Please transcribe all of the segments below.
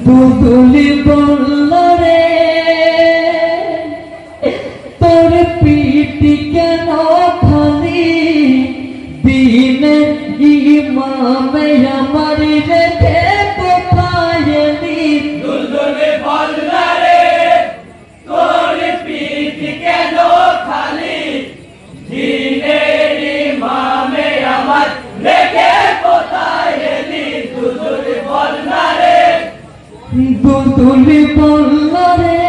বুদুলি বলরে তোর পিটি কেন খালি দিনে ইমামে আমার রেখে দুতুলি পল্লরে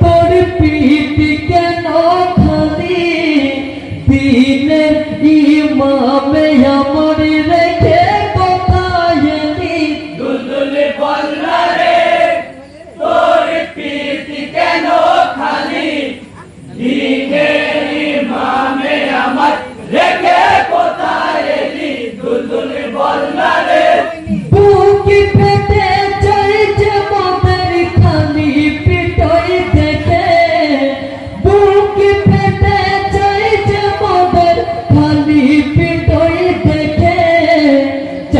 তোর পিটি কেন খালি? দিনের ইমামে আমার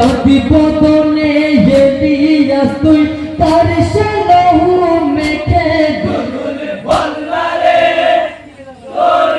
চাপি বদনে হে দিয়াস তুই তার সলহু মেখে গগন বলবারে তোর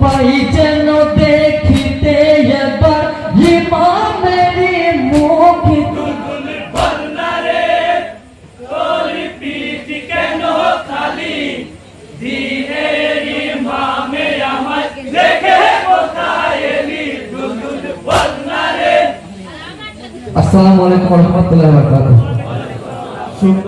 পাই যেন দেখিতে এবার ইমামের মুখ। আসসালামু আলাইকুম রহমতুল্লাহ বারকাতুহ।